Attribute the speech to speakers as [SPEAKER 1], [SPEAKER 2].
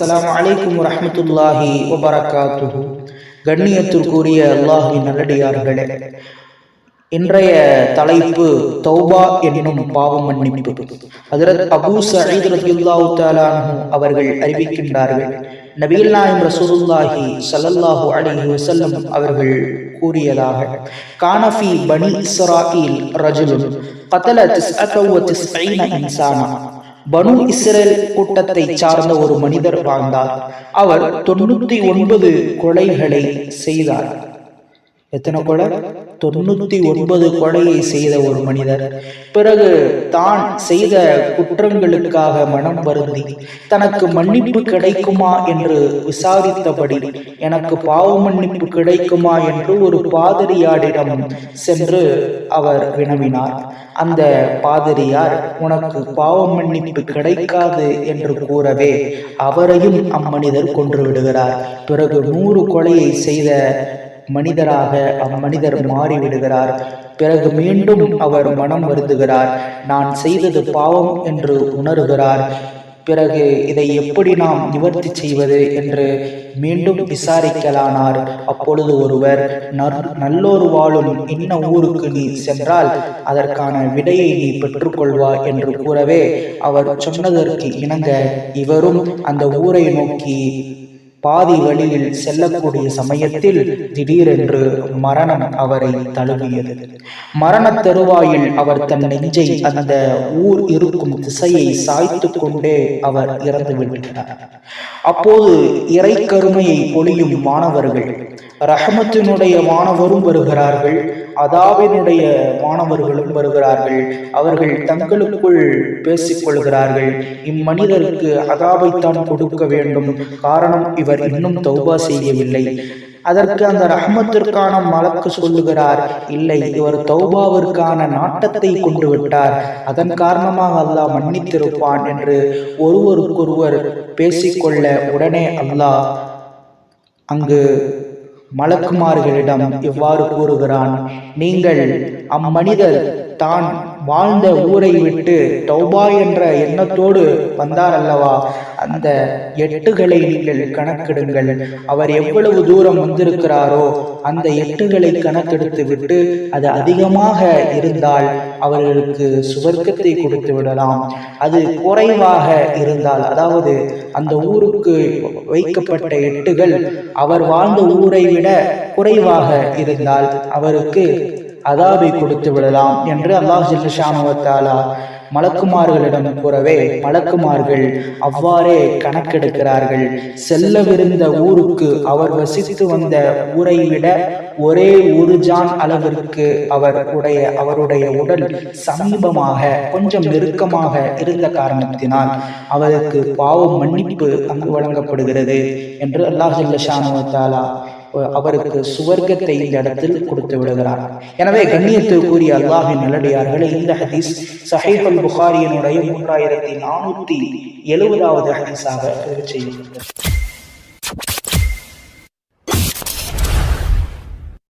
[SPEAKER 1] அஸ்ஸலாமு அலைக்கும் வரஹ்மத்துல்லாஹி வபரகாத்துஹு. கண்ணியத்திற்குரிய அல்லாஹின் நல்லடியார்களே இன்றைய தலைப்பு தௌபா என்னும் பாவம் மன்னிப்பு. ஹஜரத் அபூ சயீத் ரலியல்லாஹு தஆலா அவர்கள் அறிவிக்கின்றார்கள் நபிகள் நாயம் ரசூலுல்லாஹி சல்லல்லாஹு அலைஹி வஸல்லம் அவர்கள் கூறியதாக கானஃபி பனி இஸ்ராயில் ரஜுலுன் கதல திஸ்அத வ திஸ்ஈன இன்சானா. பனு இஸ்ரேல் கூட்டத்தை சார்ந்த ஒரு மனிதர் வாழ்ந்தார். அவர் தொண்ணூத்தி ஒன்பது கொலைகளை செய்தார். எத்தனை கொலை? தொண்ணூத்தி ஒன்பது கொலையை செய்த ஒரு மனிதர். பிறகு தான் செய்த குற்றங்களுக்காக மனம் வருந்தி தனக்கு மன்னிப்பு கிடைக்குமா? என்று விசாரித்தபடி எனக்கு பாவ மன்னிப்பு கிடைக்குமா? என்று ஒரு பாதிரியாரிடம் சென்று அவர் வினவினார். அந்த பாதிரியார் உனக்கு பாவ மன்னிப்பு கிடைக்காது என்று கூறவே அவரையும் அம்மனிதர் கொன்று விடுகிறார். பிறகு நூறு கொலையை செய்த மனிதராக அம்மனிதர் மாறிவிடுகிறார். பிறகு மீண்டும் அவர் மனம் வருந்துகிறார். நான் செய்தது பாவம் என்று உணர்கிறார். பிறகு இதை எப்படி நாம் நிவர்த்தி செய்வது என்று மீண்டும் விசாரிக்கலானார். அப்பொழுது ஒருவர் நல்லோர் வாழும் இன்ன ஊருக்கு நீ சென்றால் அதற்கான விடையை நீ பெற்றுக்கொள்வா என்று கூறவே அவர் சொன்னதற்கு இணங்க இவரும் அந்த ஊரை நோக்கி பாதி வழியில் செல்லக்கூடிய சமயத்தில் திடீரென்று மரணம் அவரை தழுவியது. மரண தருவாயில் அவர் தன் நெஞ்சை அந்த ஊர் இருக்கும் திசையை சாய்த்து கொண்டே அவர் இறந்து விடுகிறார் அப்போது இறை கருமையை பொழியும் மாணவர்கள் ரஹமத்தினுடைய மாணவரும் வருகிறார்கள் அதாவினுடைய மாணவர்களும் வருகிறார்கள். அவர்கள் தங்களுக்குள் பேசிக்கொள்கிறார்கள் இம்மனிதருக்கு அதாவைத்தான் கொடுக்க வேண்டும். காரணம் இவர் இன்னும் தௌபா செய்யவில்லை. அதற்கு அந்த ரஹமத்திற்கான மலக்கு சொல்லுகிறார் இல்லை இவர் தௌபாவிற்கான நாட்டத்தை கொண்டு விட்டார் அதன் காரணமாக அல்லாஹ் மன்னித்திருப்பான் என்று ஒருவருக்கொருவர் பேசிக்கொள்ள உடனே அல்லாஹ் அங்கு மலக்குமார்களிடம் இவ்வாறு கூறுகிறான் நீங்கள் அம்மனிதர் தான் வாழ்ந்த ஊரை விட்டு டௌபா என்ற எண்ணத்தோடு வந்தார் அல்லவா? அந்த எட்டுகளை நீங்கள் கணக்கெடுங்கள். அவர் எவ்வளவு தூரம் வந்திருக்கிறாரோ அந்த எட்டுகளை கணக்கெடுத்து விட்டு அது அதிகமாக இருந்தால் அவர்களுக்கு சுவர்க்கத்தை கொடுத்து விடலாம். அது குறைவாக இருந்தால் அதாவது அந்த ஊருக்கு வைக்கப்பட்ட எட்டுகள் அவர் வாழ்ந்த ஊரை விட குறைவாக இருந்தால் அவருக்கு அதாபை கொடுத்து விடலாம் என்று அல்லாஹ் ஜில்ஷானுவத்தாலா மலக்குமார்களிடம் கூறவே மலக்குமார்கள் அவ்வாறே கணக்கெடுக்கிறார்கள். செல்லவிருந்த ஊருக்கு அவர் வசித்து வந்த ஊரை விட ஒரே ஒரு ஜான் அளவிற்கு அவர் உடைய அவருடைய உடல் சமீபமாக கொஞ்சம் நெருக்கமாக இருந்த காரணத்தினால் அவருக்கு பாவம் மன்னிப்பு அங்கு வழங்கப்படுகிறது என்று அல்லாஹ் ஜில்லஷானுவத்தாலா அவருக்கு சுவர்க்கத்தை இந்த இடத்தில் கொடுத்து விடுகிறார் எனவே கண்ணியத்து கூறிய அல்லாஹின் நல்லடியார்களே இந்த ஹதீஸ் சஹைபல் புகாரியினுடைய மூன்றாயிரத்தி நானூத்தி எழுபதாவது ஹதீஸாக செய்யப்பட்டது